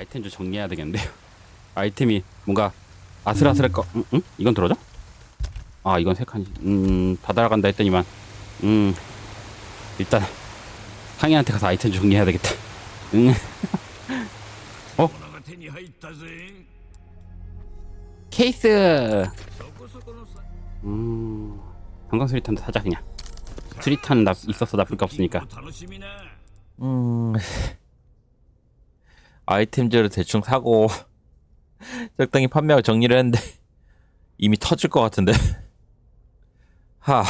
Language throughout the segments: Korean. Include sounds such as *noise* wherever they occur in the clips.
아이템 좀 정리해야 되겠는데요. *laughs* 아이템이 뭔가 아슬아슬할 거. 응? 응? 이건 들어져? 아 이건 세 칸이. 음다 달아간다 했더니만. 음 일단 항해한테 가서 아이템 정리해야 되겠다. 응. *laughs* 어? 케이스. 음 방광 수리탄도 사자 그냥. 수리탄 나 있어서 나쁠 거 없으니까. 음. 아이템들을 대충 사고 *laughs* 적당히 판매하고 정리를 했는데 *laughs* 이미 터질 것 같은데 *laughs* 하.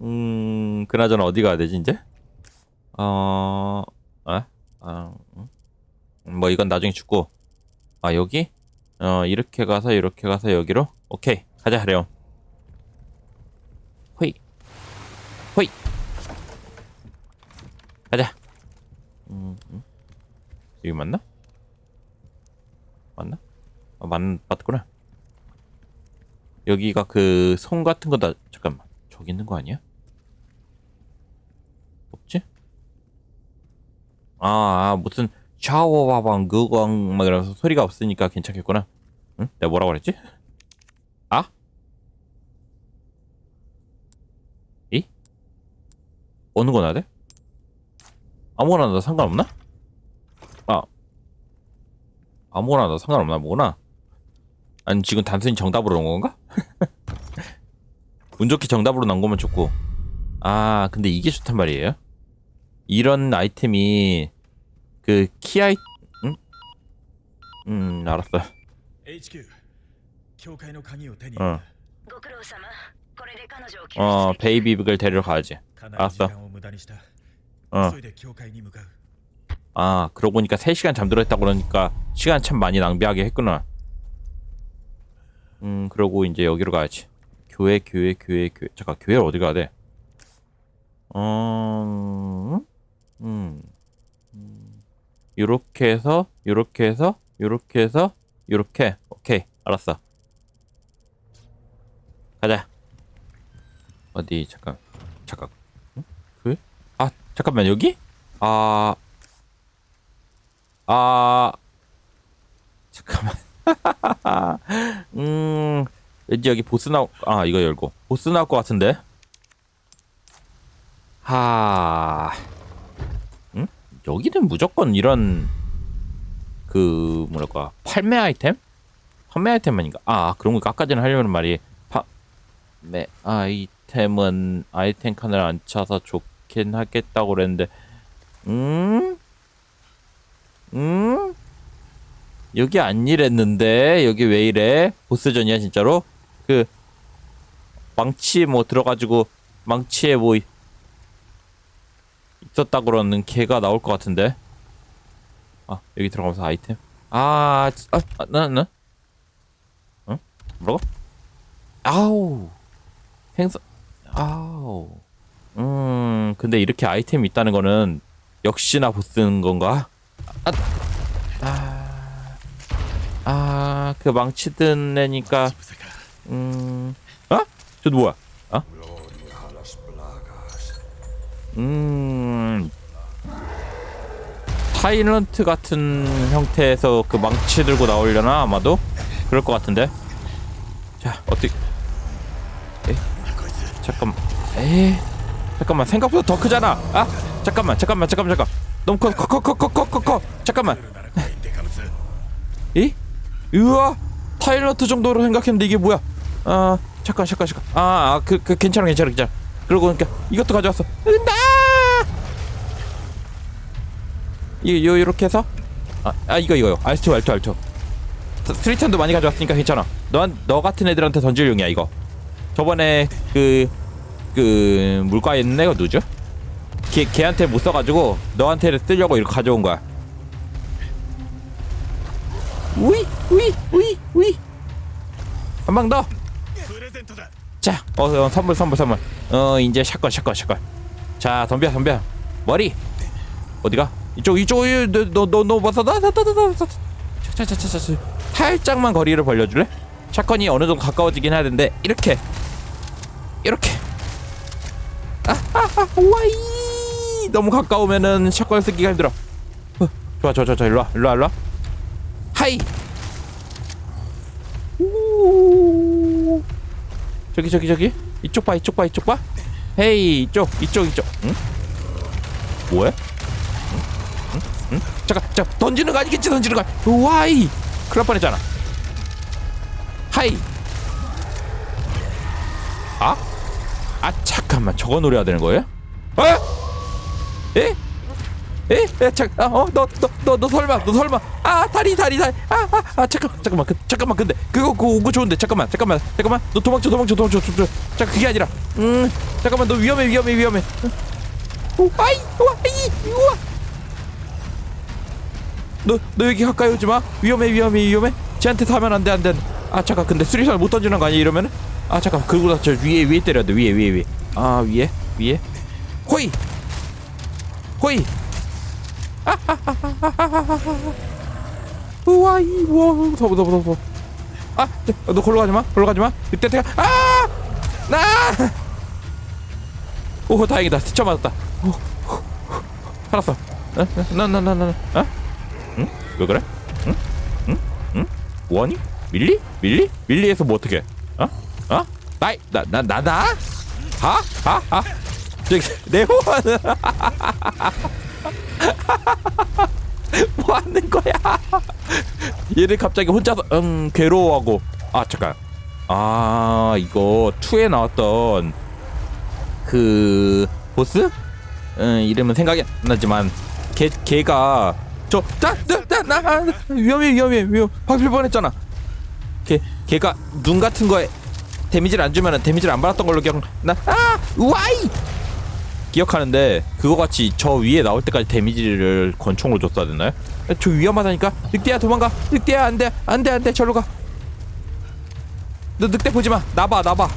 음 그나저나 어디 가야 되지 이제? 어, 아, 아, 음. 뭐 이건 나중에 죽고 아 여기? 어 이렇게 가서 이렇게 가서 여기로 오케이 가자 하렴. 호이, 호이. 가자. 여기 맞나? 맞나? 아, 맞, 맞구나. 여기가 그 성 같은 거다. 잠깐만. 저기 있는 거 아니야? 없지? 아, 아 무슨 샤워바방 그광 막 이러면서 소리가 없으니까 괜찮겠구나. 응? 내가 뭐라고 그랬지? 아? 이? 어느 거나 돼? 아무거나 나 상관없나? 아. 아무거나 나 상관없나? 뭐구나? 아니 지금 단순히 정답으로 나온 건가? *laughs* 운 좋게 정답으로 나온 거면 좋고. 아 근데 이게 좋단 말이에요? 이런 아이템이 그 키아이 응? 음 알았어 HQ 어. 어 베이비빅을 데리러 가야지. 알았어. 어. 아, 그러고 보니까 3시간 잠들어 했다고 그러니까 시간 참 많이 낭비하게 했구나. 음, 그러고 이제 여기로 가야지. 교회, 교회, 교회, 교회. 잠깐, 교회를 어디 가야 돼? 어, 음, 음, 요렇게 해서, 요렇게 해서, 요렇게 해서, 요렇게. 오케이, 알았어. 가자. 어디, 잠깐, 잠깐. 응? 교회? 아, 잠깐만, 여기? 아, 아 잠깐만. *laughs* 음 왠지 여기 보스 나오 아 이거 열고. 보스 나올 것 같은데? 하 응? 여기는 무조건 이런 그 뭐랄까 판매 아이템? 판매 아이템만인가? 아 그런 거 아까 전에 하려는 말이 판매 아이템은 아이템 칸을 안 차서 좋긴 하겠다고 그랬는데 음 음? 여기 안 이랬는데 여기 왜 이래? 보스전이야 진짜로? 그 망치에 뭐 들어가지고 망치에 뭐 이- 있었다 그러는 개가 나올 것 같은데. 아 여기 들어가면서 아이템. 아, 지- 아, 아, 나, 나, 응? 뭐라고? 아우, 생선, 아우. 음, 근데 이렇게 아이템이 있다는 거는 역시나 보스인 건가? 아, 아, 아, 그 망치 든 애니까, 음, 어? 저 뭐야? 어? 음, 타일런트 같은 형태에서 그 망치 들고 나오려나 아마도 그럴 것 같은데. 자, 어떻게? 에? 잠깐, 에? 잠깐만 생각보다 더 크잖아. 아, 잠깐만, 잠깐만, 잠깐만, 잠깐. 너무 커, 커, 커, 커, 커, 커, 커, 커. 잠깐만. 이? 으아! 타일러트 정도로 생각했는데 이게 뭐야? 아, 잠깐, 잠깐, 잠깐. 아, 아 그, 그, 괜찮아, 괜찮아, 괜찮아. 그러고 보니까 이것도 가져왔어. 은다! 이, 요, 요렇게 해서. 아, 아 이거, 이거요. 알투, 알투, 알투. 스리탄도 많이 가져왔으니까 괜찮아. 넌, 너 같은 애들한테 던질 용이야, 이거. 저번에 그, 그, 물가에 있는 그 애가 누죠? 걔, 걔한테 못 써가지고 너한테를 쓰려고 이렇게 가져온 거야. 우이 우이 우이 우이 한 방 더. 자, 어, 어 선물 선물 선물. 어 이제 샷건 샷건 샷건. 자 덤벼 덤벼. 머리. 어디가? 이쪽 이쪽 너너너 맞서 나나나나나 차차차차차 살짝만 거리를 벌려줄래? 샷건이 어느 정도 가까워지긴 하는데 이렇게. 이렇게. 아하하 와이. 너무 가까우면은 샷건 쓰기가 힘들어. 어, 좋아 좋아 좋아 일로 와 일로 와 일로 와 하이 우 저기 저기 저기 이쪽 봐 이쪽 봐 이쪽 봐 헤이 이쪽 이쪽 이쪽 응? 뭐해? 응? 응? 응? 잠깐 잠깐 던지는 거 아니겠지 던지는 거 와이 큰일 날 뻔했잖아 하이 아? 아 잠깐만 저거 노려야 되는 거예요? 어? 에? 에? 에? 잠깐 어? 너 너 너 너 설마 너 설마 아 다리 다리 다리 아 아 아, 아, 잠깐 잠깐만 그, 잠깐만 근데 그거 그거 온 거 좋은데 잠깐만 잠깐만 잠깐만 너 도망쳐 도망쳐 도망쳐 도망쳐 잠깐 그게 아니라 음 잠깐만 너 위험해 위험해 위험해 오 아이 와이 우와 너, 너 여기 가까이 오지 마. 위험해, 위험해, 위험해. 쟤한테 타면 안 돼, 안 돼. 아, 잠깐. 근데 수리살 못 던지는 거 아니야, 이러면은? 아, 잠깐. 그거보다 저 위에, 위에 때려야 돼. 위에, 위에, 위에. 아, 위에, 위에. 호이! 호이! 우와, 이, 우와, 무서워, 무서워, 무서워. 아, 저, 너 걸로 가지 마. 걸로 가지 마. 이때 내가, 아! 나! 오, 다행이다. 스쳐 맞았다. 오, 오, 오, 살았어. 어? 나, 나, 나, 나, 나. 어? 응? 왜 그래? 응? 응? 응? 원이? 밀리? 밀리? 밀리에서 뭐 어떻게? 어? 어? 나이 나나 나 나? 하? 저기 네오는 *laughs* *laughs* 뭐 하는 거야? 얘를 갑자기 혼자서 응 괴로워하고 아 잠깐 아 이거 2에 나왔던 그 보스? 음, 이름은 생각이 안 나지만 걔 걔가 저나나나 위험해 위험해 위험 박힐 뻔했잖아. 걔 걔가 눈 같은 거에 데미지를 안 주면은 데미지를 안 받았던 걸로 기억 나 아 와이 기억하는데 그거 같이 저 위에 나올 때까지 데미지를 권총으로 줬어야 되나요? 저 위험하다니까 늑대야 도망가 늑대야 안돼 안돼 안돼 절로 가너 늑대 보지 마 나봐 나봐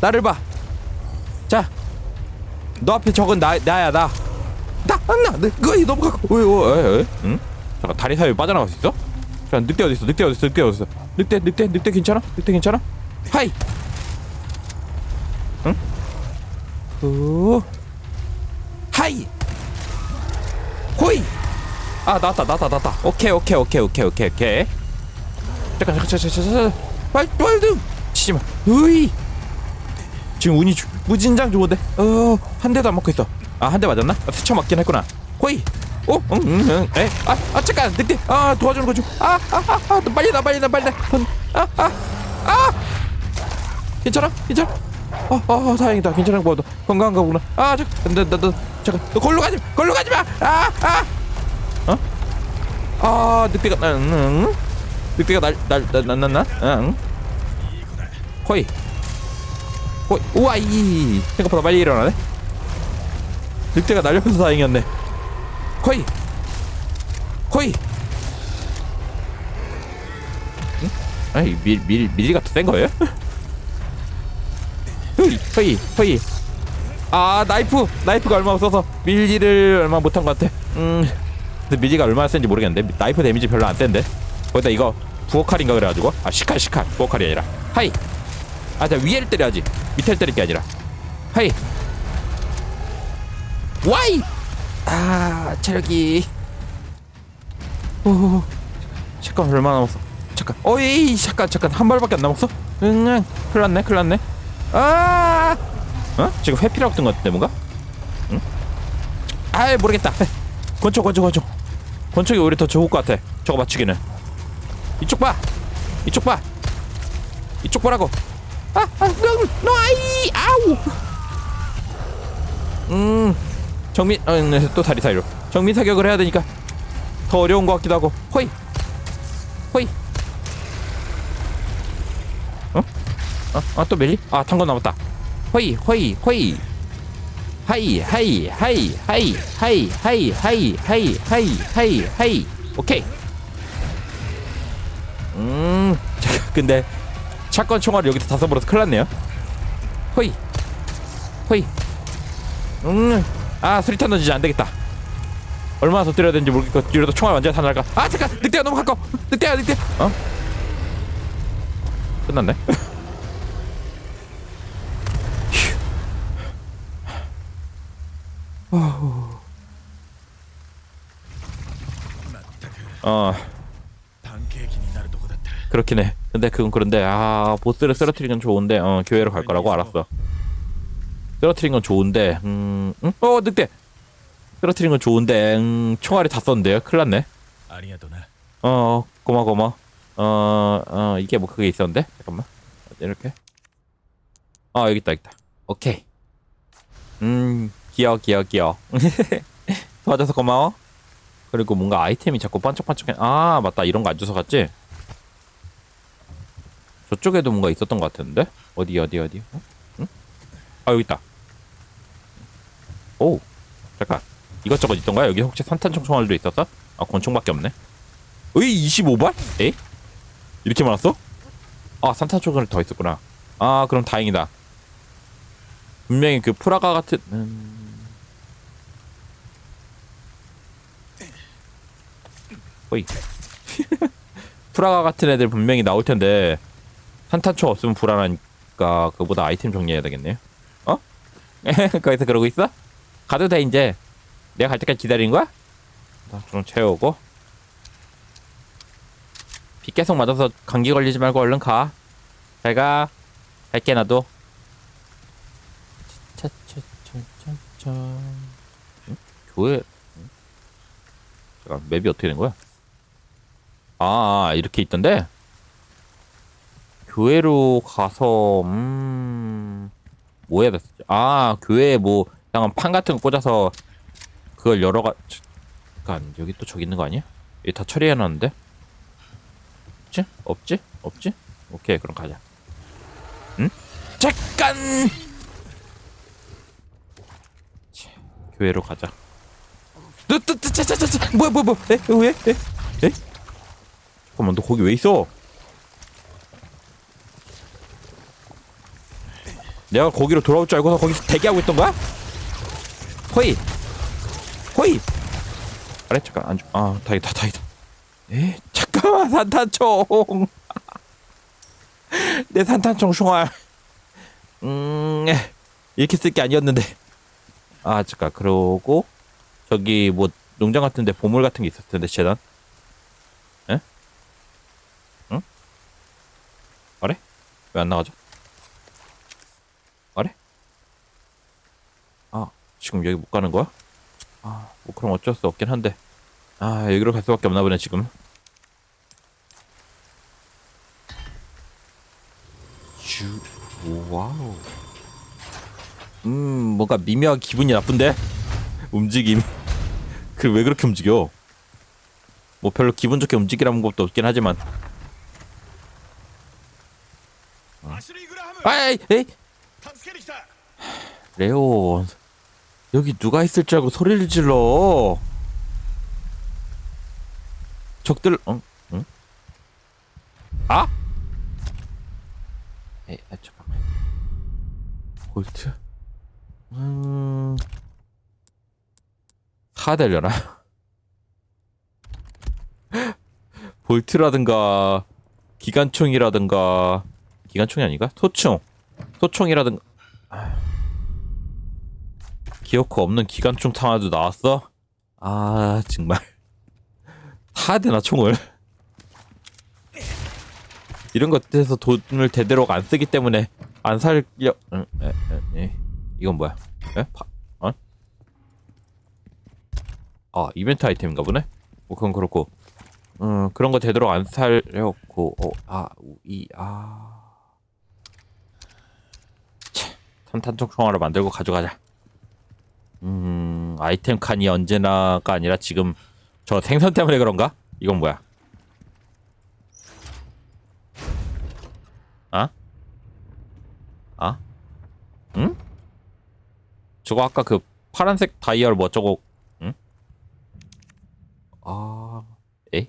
나를 봐자 너 앞에 적은 나 나야 나. 나, 나, 나, 그거 너무 가까. 왜, 왜, 왜, 응? 잠깐 다리 사이에 빠져나갈 수 있어? 자, 늑대 어디 있어? 늑대 어디 있어? 늑대 어디 있어? 늑대, 늑대, 늑대 괜찮아? 늑대 괜찮아? 하이. 응? 오. 하이. 호이. 아, 나왔다, 나왔다, 나왔다. 오케이, 오케이, 오케이, 오케이, 오케이, 오케이. 잠깐, 잠깐, 잠깐, 잠깐, 잠깐. 빨리, 빨리 좀. 치지 마. 으이. 지금 운이 주, 무진장 좋은데 어한 대도 안 맞고 있어 아 한 대 맞았나? 아, 스쳐 맞긴 했구나 호이 오 응, 응, 응. 에? 아, 아 잠깐 늑대 아 도와주는 거죠 아 아 아 아 빨리 나 빨리 나 빨리 나 아 아아 아, 괜찮아 괜찮아 아, 아 다행이다 괜찮은 거 봐도 건강한 거구나 아 잠깐 나, 나, 나, 잠깐 너 걸로 가지 걸로 가지 마 아 아 어? 아 늑대가 나 응, 응. 늑대가 날 날 날 날날 응. 호이 어, 우와 이 생각보다 빨리 일어나네. 늑대가 날렵해서 다행이었네. 거의, 거의. 응? 아니 밀, 밀, 밀리가 더 센 거예요? *laughs* 허이, 허이. 아 나이프, 나이프가 얼마 없어서 밀리를 얼마 못한 것 같아. 음, 근데 밀리가 얼마나 센지 모르겠는데 나이프 데미지 별로 안 센데. 거기다 이거 부어칼인가 그래가지고 아 시칼 시칼 부어칼이 아니라 하이. 아, 자 위에를 때려야지. 밑에를 때릴 게 아니라. 하이. 와이. 아, 체력이. 오. 잠깐 얼마 남았어? 잠깐. 어이, 잠깐 잠깐 한 발밖에 안 남았어? 응, 응. 큰일 났네. 큰일 났네. 아! 어? 지금 회피라고 뜬 것 같은데 뭔가? 응? 아이, 모르겠다. 권총 권총 권총. 권총이 오히려 더 좋을 것 같아. 저거 맞추기는. 이쪽 봐. 이쪽 봐. 이쪽 보라고. 아, 아, 너, 너 아이, 아우. 음, 정민, 어, 네, 또 다리 사이로. 정민 사격을 해야 되니까 더 어려운 것 같기도 하고. 호이, 호이. 아, 아, 또 멜리? 아, 탄거 남았다. 호이, 호이, 호이. 하이, 하이, 하이, 하이, 하이, 하이, 하이, 하이, 하이, 하이, 하이. 오케이. 음, 근데 샷건 총알을 여기서 다 써버려서 큰일 났네요 호이 호이 음 아 수리탄 던지지 안 되겠다 얼마나 더 때려야 되는지 모르겠고 이러다 총알 완전히 다 날까 아 잠깐 늑대가 너무 가까워 늑대야 늑대 어? 끝났네 어... 그렇긴 해. 근데 그건 그런데 아 보스를 쓰러트린 건 좋은데 어 교회로 갈 거라고 알았어. 쓰러트린 건 좋은데 음, 음? 어 늑대! 쓰러트린 건 좋은데 음, 총알이 다 썼는데요? 큰일 났네. 어 고마 고마. 어, 어 이게 뭐 그게 있었는데? 잠깐만. 이렇게. 아 여기 있다 여기 있다. 오케이. 음. 귀여워 귀여워 귀여워. 도와줘서 고마워. 그리고 뭔가 아이템이 자꾸 반짝반짝해. 아 맞다 이런 거 안 주워 갔지? 저쪽에도 뭔가 있었던 것 같은데? 어디 어디 어디? 어? 응? 아 여기 있다. 오 잠깐 이것저것 있던가? 여기 혹시 산탄총 총알도 있었어? 아 권총밖에 없네. 으이 25발? 에? 이렇게 많았어? 아 산탄총알 더 있었구나. 아 그럼 다행이다. 분명히 그 프라가 같은 음... 호이 *laughs* 프라가 같은 애들 분명히 나올 텐데 산탄총 없으면 불안하니까 그보다 아이템 정리해야 되겠네요. 어? *laughs* 거기서 그러고 있어? 가도 돼 이제. 내가 갈 때까지 기다리는 거야? 나좀 채우고. 비 계속 맞아서 감기 걸리지 말고 얼른 가. 잘 가. 갈게 나도. 차차차차차. 응? 교회. 응? 잠깐 맵이 어떻게 된 거야? 아 이렇게 있던데. 교회로 가서 음. 뭐 해야 됐었지? 아 교회에 뭐 약간 판 같은 거 꽂아서 그걸 여러 가 잠깐 여기 또 저기 있는 거 아니야? 여기 다 처리해 놨는데? 없지? 없지? 없지? 오케이 그럼 가자. 응? 잠깐. 자, 교회로 가자. 뜨뜨뜨 차차차 뭐야 뭐야 뭐야? 에? 왜? 에? 에? 잠깐만 너 거기 왜 있어? 내가 거기로 돌아올 줄 알고서 거기서 대기하고 있던 거야? 호이! 호이! 아래 잠깐 안주 아 다행이다 다행이다. 에? 잠깐만 산탄총! *laughs* 내 산탄총 총알. 음 이렇게 쓸 게 아니었는데. 아 잠깐 그러고 저기 뭐 농장 같은데 보물 같은 게 있었을 텐데 재단 에? 응? 아래? 왜 안 나가죠? 아래? 아 지금 여기 못 가는 거야? 아, 뭐 그럼 어쩔 수 없긴 한데. 아, 여기로 갈 수밖에 없나 보네, 지금. 주, 와우. 음, 뭔가 미묘하게 기분이 나쁜데? 움직임. 그 왜 그렇게 움직여? 뭐 별로 기분 좋게 움직이라는 것도 없긴 하지만. 아이, 에이. 레온. 여기 누가 있을 줄 알고 소리를 질러. 적들, 응? 응? 아? 에이, 아, 잠깐만. 볼트? 음. 사달려나? *laughs* 볼트라든가, 기관총이라든가, 기관총이 아닌가? 소총. 소총이라든가, 기어코 없는 기관총 탄화도 나왔어? 아 정말 사야 되나 총을 이런 것들에서 돈을 대대로 안 쓰기 때문에 안 살려 응, 에, 에, 에. 이건 뭐야? 에? 파, 어? 아 이벤트 아이템인가 보네? 뭐 그건 그렇고 음 그런 거 제대로 안 살려고 어 아 이 아 탄탄총 총알을 만들고 가져가자 음, 아이템 칸이 언제나가 아니라 지금 저 생선 때문에 그런가? 이건 뭐야? 아? 아? 응? 저거 아까 그 파란색 다이얼 뭐 어쩌고 응? 아, 에?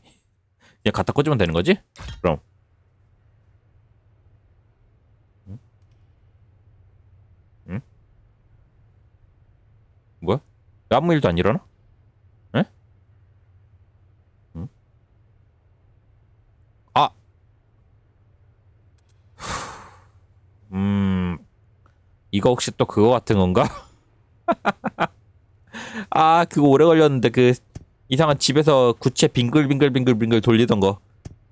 그냥 갖다 꽂으면 되는 거지? 그럼 응? 응? 뭐야? 왜 아무 일도 안 일어나? 에? 응? 아! *sighs* 음, 이거 혹시 또 그거 같은 건가? *laughs* 아, 그거 오래 걸렸는데 그 이상한 집에서 구체 빙글빙글빙글빙글 돌리던 거.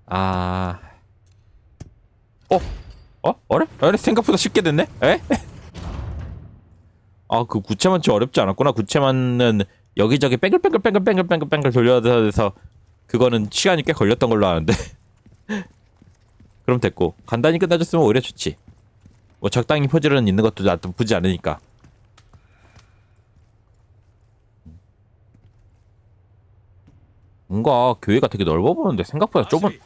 아. 어? 어? 어래? 어래? 생각보다 쉽게 됐네? 에? 아, 그 구체만 좀 어렵지 않았구나. 구체만은 여기저기 뺑글뺑글 뺑글뺑글 뺑글뺑글 돌려야 돼서 그거는 시간이 꽤 걸렸던 걸로 아는데. *laughs* 그럼 됐고 간단히 끝나줬으면 오히려 좋지. 뭐 적당히 퍼즐은 있는 것도 나쁘지 않으니까. 뭔가 교회가 되게 넓어 보는데 생각보다 좁은.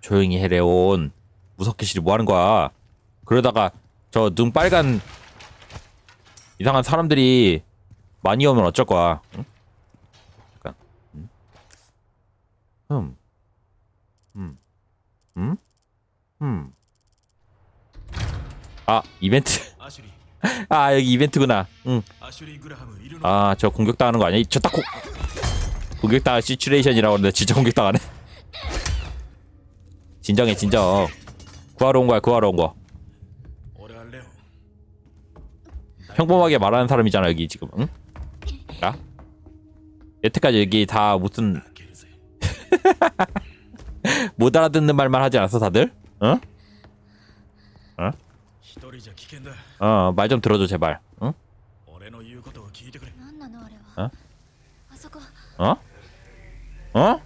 조용히 해레온 무섭게 시리 뭐 하는 거야? 그러다가 저 눈 빨간 이상한 사람들이 많이 오면 어쩔 거야. 응? 잠깐. 음. 음. 음. 음. 음. 아 이벤트. *laughs* 아 여기 이벤트구나. 응. 아저 아, 공격 당하는 거 아니야? 저딱 고... 공격 당 시츄레이션이라고 하는데 진짜 공격 당하네. *laughs* 진정해 진정. 구하러 온 거야 구하러 온 거. 평범하게 말하는 사람이잖아 여기 지금. 응? 야? 여태까지 여기 다 무슨 *laughs* 못 알아듣는 말만 하지 않았어 다들? 어? 어? 어말 좀 들어줘 제발. 응? 어? 어? 어?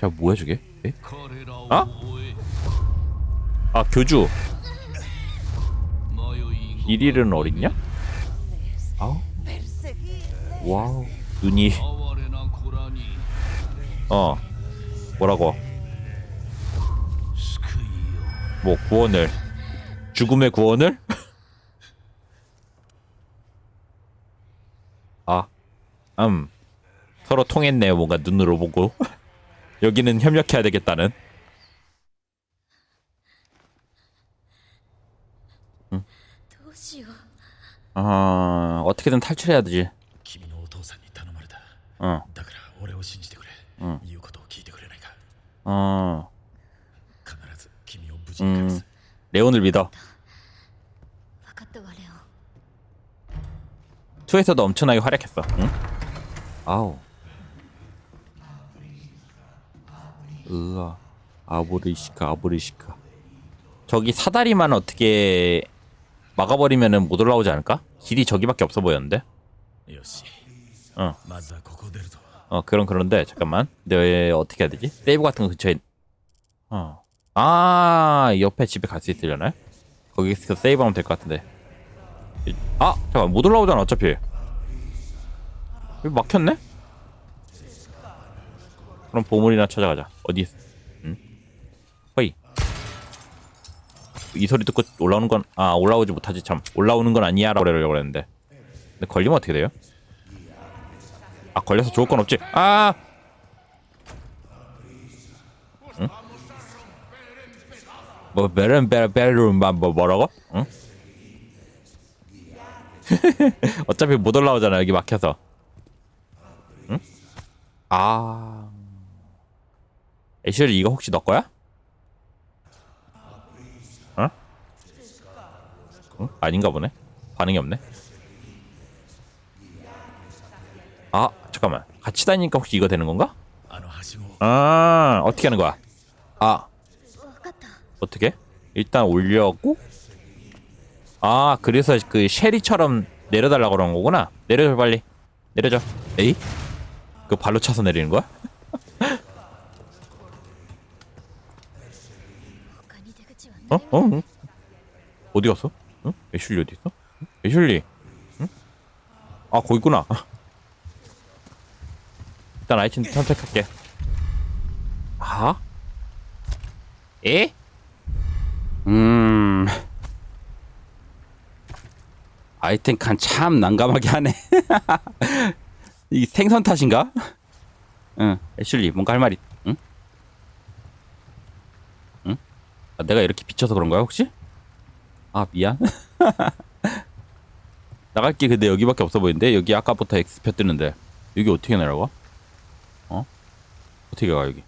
자 뭐야 저게? 에? 어? 아 교주. 일일은 어딨냐? 아우. 와우. 눈이. 어. 뭐라고? 뭐 구원을. 죽음의 구원을? *laughs* 아. 음. 서로 통했네요. 뭔가 눈으로 보고. *laughs* 여기는 협력해야 되겠다는. 아 어떻게든 탈출해야 되지 君のお父さんに頼まれた 어, だから俺を信じてくれ、うん言うことを聞いてくれないか 어 必ず君を無事に返す、 레온을 믿어 分かったわレオン 투에서도 엄청나게 활약했어 응? 아우 으아 아보리시카 아보리시카 저기 사다리만 어떻게 막아버리면은 못 올라오지 않을까? 길이 저기밖에 없어 보였는데. 어. 어 그런 그런데 잠깐만. 근데 어떻게 해야 되지? 세이브 같은 거 근처에. 어. 아 옆에 집에 갈 수 있으려나요? 거기서 그 세이브하면 될 것 같은데. 아 잠깐 못 올라오잖아 어차피. 막혔네? 그럼 보물이나 찾아가자. 어디? 이 소리 듣고 올라오는 건 아 올라오지 못하지 참 올라오는 건 아니야 라고 그러려고 그랬는데 근데 걸리면 어떻게 돼요? 아 걸려서 좋을 건 없지 아 응? 뭐 베른 베 베르 뭐 뭐라고? 응? *laughs* 어차피 못 올라오잖아 여기 막혀서 응? 아 애쉬리 이거 혹시 너 거야? 응? 아닌가 보네. 반응이 없네. 아 잠깐만. 같이 다니니까 혹시 이거 되는 건가? 아 어떻게 하는 거야? 아 어떻게? 일단 올려갖고 아 그래서 그 쉐리처럼 내려달라 그런 거구나. 내려줘 빨리. 내려줘. 에이? 그 발로 차서 내리는 거야? *laughs* 어? 어? 어디 갔어? 응? 애슐리 어디 있어? 응? 애슐리 응? 아 거기 있구나 일단 아이템 선택할게 아? 에? 음. 아이템 칸 참 난감하게 하네. *laughs* 이 생선 탓인가? 응, 애슐리 뭔가 할 말이. 응? 응? 아, 내가 이렇게 비춰서 그런 거야 혹시? 아 미안 *laughs* 나갈 게 근데 여기밖에 없어 보이는데 여기 아까부터 엑스표 뜨는데 여기 어떻게 내려가? 어? 어떻게 가 여기?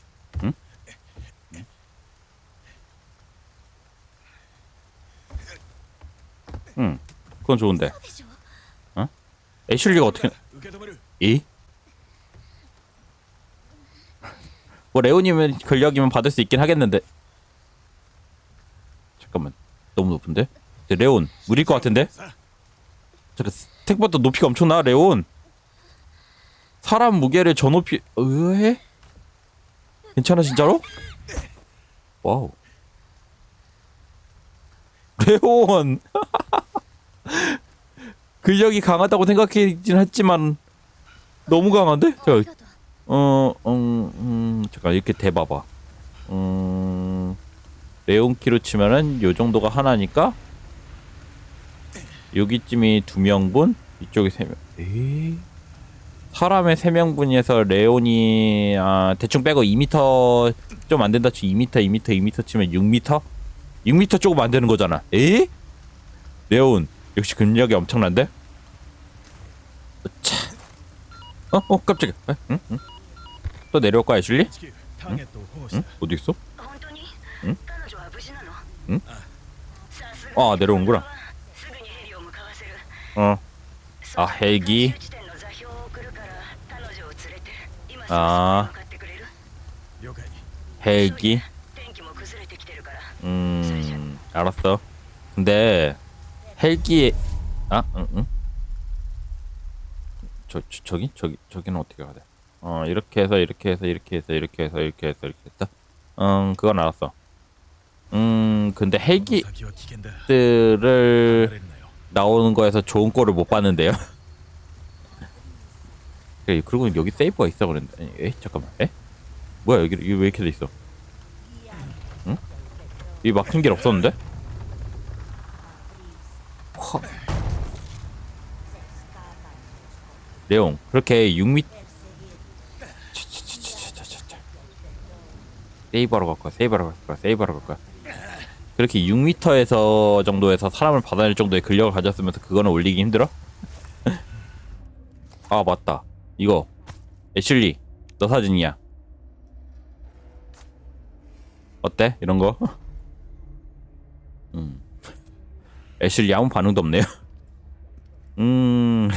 응? 응 그건 좋은데 어? 애슐리가 어떻게 이? 뭐 레오님은 권력이면 받을 수 있긴 하겠는데 잠깐만 너무 높은데? 레온 무리일 것 같은데? 잠깐 스택보다 높이가 엄청나 레온 사람 무게를 저 높이 의해? 괜찮아 진짜로? 와우 *laughs* 레온 *laughs* 근력이 강하다고 생각했긴 했지만 너무 강한데? 자, 어, 어, 음, 잠깐 이렇게 대봐봐. 음, 레온키로 치면은 요 정도가 하나니까 여기쯤이 두 명분 이쪽이 세 명. 사람의 세 명분에서 레온이 아, 대충 빼고 2미터 좀 안 된다 치 2미터 2미터 2미터 치면 6미터 6미터 조금 안 되는 거잖아. 에이? 레온 역시 근력이 엄청난데? 차. 어, 어 깜짝이야. 응? 응? 또 내려올 거야, 실리? 응? 응? 어디 있어? 응? 응? 아 내려오는구나 어. 아 헬기 아 헬기 음 알았어 근데 헬기에 아 응응 저, 저 저기 저기 저기는 어떻게 가야 돼? 어 이렇게 해서 이렇게 해서 이렇게 해서 이렇게 해서 이렇게 해서 이렇게 했다. 음 그건 알았어. 음 근데 헬기들을 음, 나오는 거에서 좋은 꼴을 못 봤는데요. *laughs* 예, 그리고 여기 세이브가 있어 그랬는데 에 잠깐만 에 뭐야 여기 왜 이렇게 돼 있어? 응? 이 막힌 길 없었는데? 허. 레옹 그렇게 6미 세이버로 갈 거야 세이버로 갈 거야 세이버로 갈 거야 그렇게 6m에서 정도에서 사람을 받아낼 정도의 근력을 가졌으면서 그거는 올리기 힘들어? *laughs* 아 맞다. 이거. 애슐리. 너 사진이야. 어때? 이런 거? *laughs* 음. 애슐리 아무 반응도 없네요. *laughs* 음.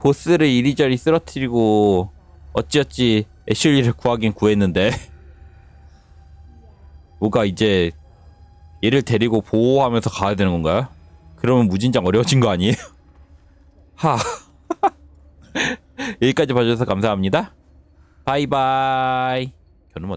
보스를 이리저리 쓰러뜨리고 어찌어찌 애슐리를 구하긴 구했는데 뭐가 이제 얘를 데리고 보호하면서 가야 되는 건가요? 그러면 무진장 어려워진 거 아니에요? *laughs* 하 *laughs* 여기까지 봐주셔서 감사합니다 바이바이 저는 뭐